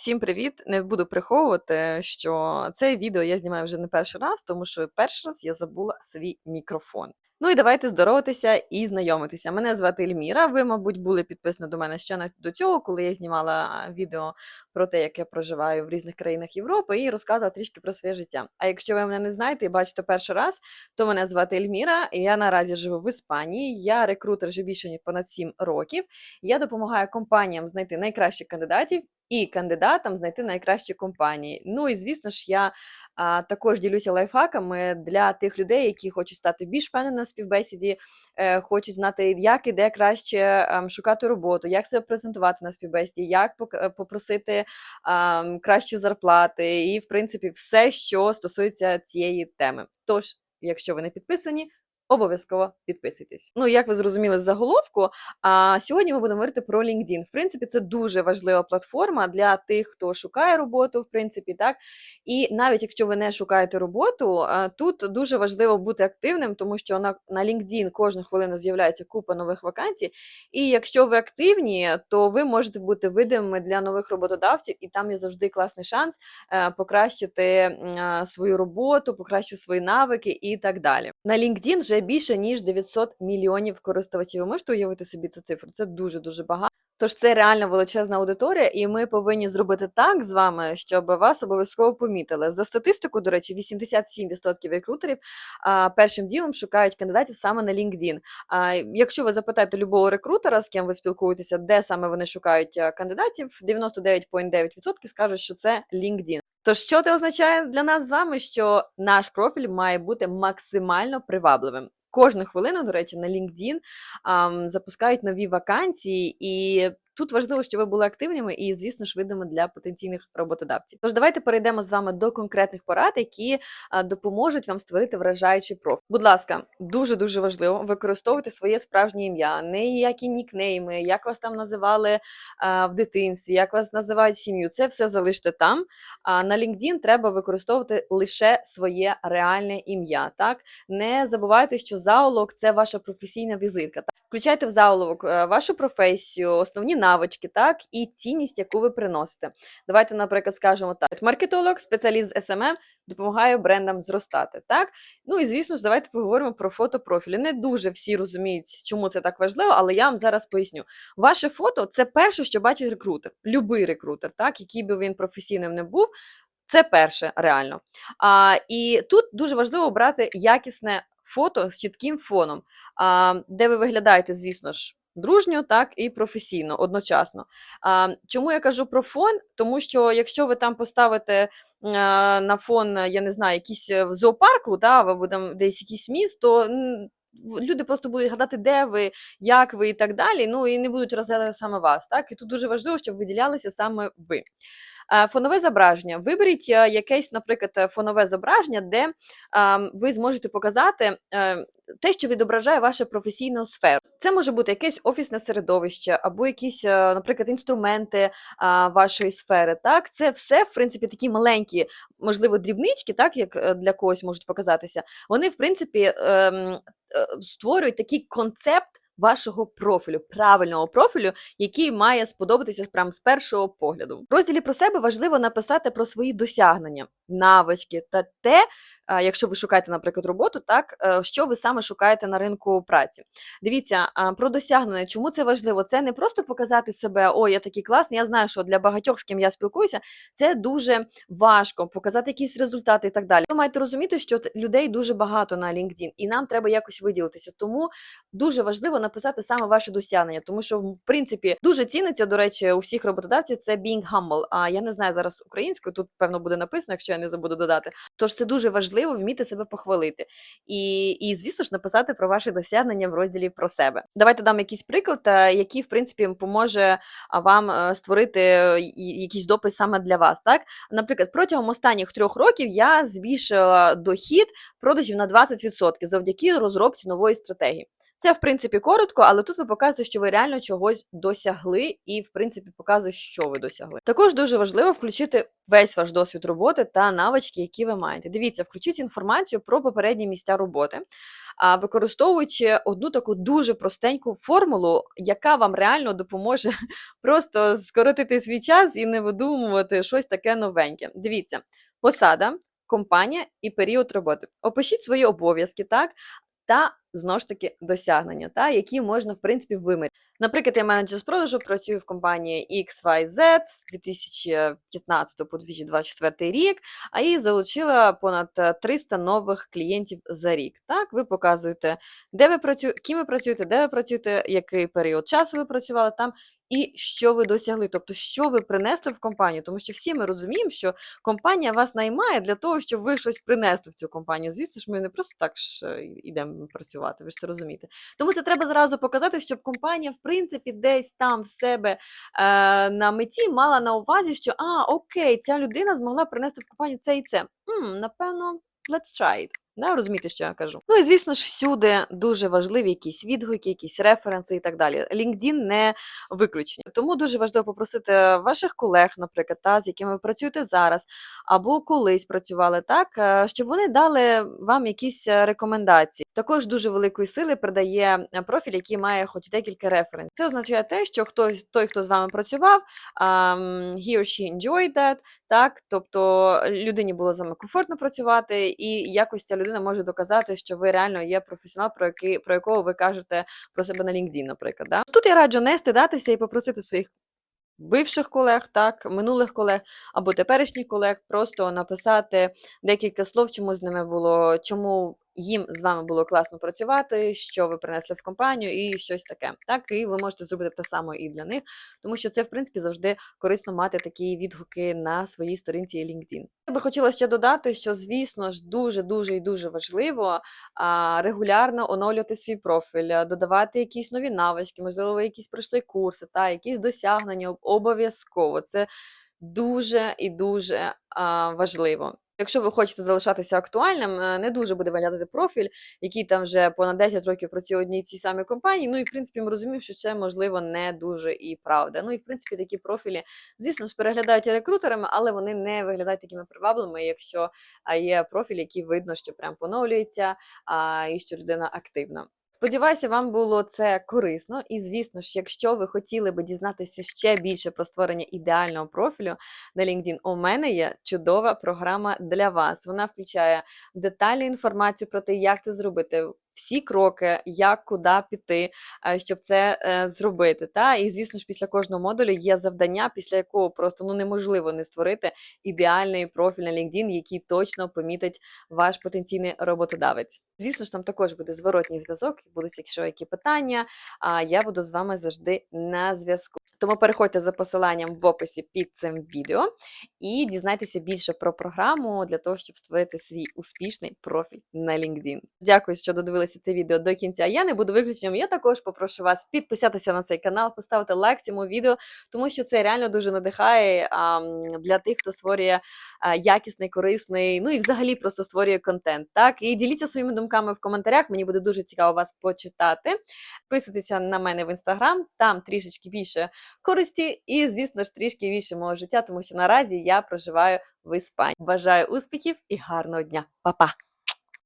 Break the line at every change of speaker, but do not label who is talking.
Всім привіт! Не буду приховувати, що це відео я знімаю вже не перший раз, тому що перший раз я забула свій мікрофон. Ну і давайте здороватися і знайомитися. Мене звати Ельміра. Ви, мабуть, були підписані до мене ще до цього, коли я знімала відео про те, як я проживаю в різних країнах Європи, і розказувала трішки про своє життя. А якщо ви мене не знаєте і бачите перший раз, то мене звати Ельміра, і я наразі живу в Іспанії. Я рекрутер вже більше ніж понад 7 років. Я допомагаю компаніям знайти найкращих кандидатів і кандидатам знайти найкращі компанії. Ну і звісно ж, я а, також ділюся лайфхаками для тих людей, які хочуть стати більш впевненими на співбесіді, е, хочуть знати, як і де краще ем, шукати роботу, як себе презентувати на співбесіді, як е, ем, кращі зарплати, і в принципі все, що стосується цієї теми. Тож, якщо ви не підписані. Обов'язково підписуйтесь. Ну, як ви зрозуміли з заголовку, а сьогодні ми будемо говорити про LinkedIn. В принципі, це дуже важлива платформа для тих, хто шукає роботу, в принципі, так. І навіть якщо ви не шукаєте роботу, тут дуже важливо бути активним, тому що на, на LinkedIn кожну хвилину з'являється купа нових вакансій. І якщо ви активні, то ви можете бути видимими для нових роботодавців, і там є завжди класний шанс е, покращити свою роботу, покращити свої навики і так далі. На LinkedIn вже більше ніж 900 мільйонів користувачів. Ви можете уявити собі цю цифру? Це дуже дуже багато. Тож це реально величезна аудиторія, і ми повинні зробити так з вами, щоб вас обов'язково помітили. За статистику, до речі, 87% рекрутерів а, першим ділом шукають кандидатів саме на LinkedIn. А, якщо ви запитаєте любого рекрутера, з ким ви спілкуєтеся, де саме вони шукають а, кандидатів, 99,9% скажуть, що це LinkedIn. Тож, що це означає для нас з вами, що наш профіль має бути максимально привабливим. Кожну хвилину, до речі, на LinkedIn ам, запускають нові вакансії, і тут важливо, щоб ви були активними і, звісно ж, видими для потенційних роботодавців. Тож давайте перейдемо з вами до конкретних порад, які допоможуть вам створити вражаючий профіль. Будь ласка, дуже дуже важливо використовувати своє справжнє ім'я, не ніякі нікнейми, як вас там називали в дитинстві, як вас називають сім'ю. Це все залиште там. А на LinkedIn треба використовувати лише своє реальне ім'я. Так не забувайте, що заголовок це ваша професійна візитка. Так? Включайте в заголовок е, вашу професію, основні навички, так і цінність, яку ви приносите. Давайте, наприклад, скажемо так: маркетолог, спеціаліст з SMM, допомагає брендам зростати. Так, ну і звісно ж, давайте поговоримо про фото профілю. Не дуже всі розуміють, чому це так важливо, але я вам зараз поясню. Ваше фото це перше, що бачить рекрутер, любий рекрутер, так, який би він професійним не був. Це перше реально. А, і тут дуже важливо обрати якісне фото з чітким фоном, а, де ви виглядаєте, звісно ж, дружньо, так і професійно одночасно. А, чому я кажу про фон? Тому що якщо ви там поставите е, на фон, я не знаю, якийсь е, в зоопарку, да, або там десь якийсь міст, то люди просто будуть гадати, де ви, як ви і так далі. Ну і не будуть розглядати саме вас. Так? І тут дуже важливо, щоб виділялися саме ви. Фонове зображення. Виберіть е, якесь, наприклад, фонове зображення, де ви зможете показати те, що відображає вашу професійну сферу. Це може бути якесь офісне середовище, або якісь, е, наприклад, інструменти е, вашої сфери. Так, це все, в принципі, такі маленькі, можливо, дрібнички, так як е, для когось можуть показатися. Вони, в принципі, ем, створюють такий концепт. Вашого профілю, правильного профілю, який має сподобатися прямо з першого погляду. В розділі про себе важливо написати про свої досягнення, навички та те, якщо ви шукаєте, наприклад, роботу, так е, що ви саме шукаєте на ринку праці. Дивіться про досягнення. Чому це важливо? Це не просто показати себе, о, я такий класний. Я знаю, що для багатьох, з ким я спілкуюся, це дуже важко показати якісь результати і так далі. Ви маєте розуміти, що людей дуже багато на LinkedIn, і нам треба якось виділитися. Тому дуже важливо написати саме ваше досягнення, тому що в принципі дуже ціниться, до речі, у всіх роботодавців це being humble. А я не знаю зараз українською, тут певно буде написано, якщо я не забуду додати. Тож це дуже важливо вміти себе похвалити. І, і звісно ж, написати про ваші досягнення в розділі про себе. Давайте дам якийсь приклад, е, який в принципі поможе вам е, створити е, якийсь допис саме для вас. Так, наприклад, протягом останніх трьох років я збільшила дохід продажів на 20% завдяки розробці нової стратегії. Це, в принципі, коротко, але тут ви показуєте, що ви реально чогось досягли, і, в принципі, показує, що ви досягли. Також дуже важливо включити весь ваш досвід роботи та навички, які ви маєте. Дивіться, включіть інформацію про попередні місця роботи, використовуючи одну таку дуже простеньку формулу, яка вам реально допоможе просто скоротити свій час і не видумувати щось таке новеньке. Дивіться, посада, компанія і період роботи. Опишіть свої обов'язки, так? Та знову ж таки досягнення, та, які можна, в принципі, виміряти. Наприклад, я менеджер з продажу, працюю в компанії XYZ з 2015 по 2024 рік, а і залучила понад е, 300 нових клієнтів за рік. Так, ви показуєте, де ви працюєте, ким ви працюєте, де ви працюєте, який період часу ви працювали там, і що ви досягли, тобто, що ви принесли в компанію. Тому що всі ми розуміємо, що компанія вас наймає для того, щоб ви щось принесли в цю компанію. Звісно ж, ми не просто так ж е, йдемо працювати, ви ж це розумієте. Тому це треба зразу показати, щоб компанія, в принципі, десь там в себе е, на меті мала на увазі, що а, окей, ця людина змогла принести в компанію це і це. М, напевно, let's try it. Да, розумієте, що я кажу. Ну і звісно ж, всюди дуже важливі якісь відгуки, якісь референси і так далі. LinkedIn не виключення. Тому дуже важливо попросити ваших колег, наприклад, та з якими ви працюєте зараз, або колись працювали так, е, щоб вони дали вам якісь е, рекомендації. Також дуже великої сили придає е, профіль, який має хоч декілька референсів. Це означає те, що хтось той, хто з вами працював, um, he or she enjoyed that, так, тобто людині було з вами комфортно працювати, і якось ця людина може доказати, що ви реально є професіонал, про який про якого ви кажете про себе на LinkedIn, наприклад. Да? Тут я раджу не стидатися і попросити своїх. Бивших колег, так, минулих колег або теперішніх колег, просто написати декілька слов, чому з ними було, чому їм з вами було класно працювати, що ви принесли в компанію, і щось таке. Так, і ви можете зробити те саме і для них, тому що це, в принципі, завжди корисно мати такі відгуки на своїй сторінці LinkedIn. Я би хотіла ще додати, що, звісно ж, дуже дуже і дуже важливо регулярно оновлювати свій профіль, додавати якісь нові навички, можливо, якісь пройшли курси, та якісь досягнення обов'язково. Це дуже і дуже важливо. Якщо ви хочете залишатися актуальним, е, не дуже буде виглядати профіль, який там вже понад 10 років працює одній цій самій компанії. Ну і в принципі ми розуміємо, що це можливо не дуже і правда. Ну і в принципі такі профілі, звісно ж, переглядають рекрутерами, але вони не виглядають такими привабливими, якщо є профіль, який видно, що прям поновлюється, і що людина активна. Сподіваюся, вам було це корисно. І, звісно ж, якщо ви хотіли би дізнатися ще більше про створення ідеального профілю на LinkedIn, у мене є чудова програма для вас. Вона включає детальну інформацію про те, як це зробити. Всі кроки, як куди піти, е, щоб це е, зробити. Та і звісно ж, після кожного модулю є завдання, після якого просто ну неможливо не створити ідеальний профіль на LinkedIn, який точно помітить ваш потенційний роботодавець. Звісно ж, там також буде зворотній зв'язок, будуть, якщо які питання, а я буду з вами завжди на зв'язку. Тому переходьте за посиланням в описі під цим відео і дізнайтеся більше про програму для того, щоб створити свій успішний профіль на LinkedIn. Дякую, що додивилися це відео до кінця. Я не буду виключенням. Я також попрошу вас підписатися на цей канал, поставити лайк цьому відео, тому що це реально дуже надихає для тих, хто створює а, якісний, корисний, ну і взагалі просто створює контент. Так, і діліться своїми думками в коментарях. Мені буде дуже цікаво вас почитати. Підписуйтеся на мене в інстаграм, там трішечки більше користі, і, звісно ж, трішки віше мого життя, тому що наразі я проживаю в Іспанії. Бажаю успіхів і гарного дня. Па-па!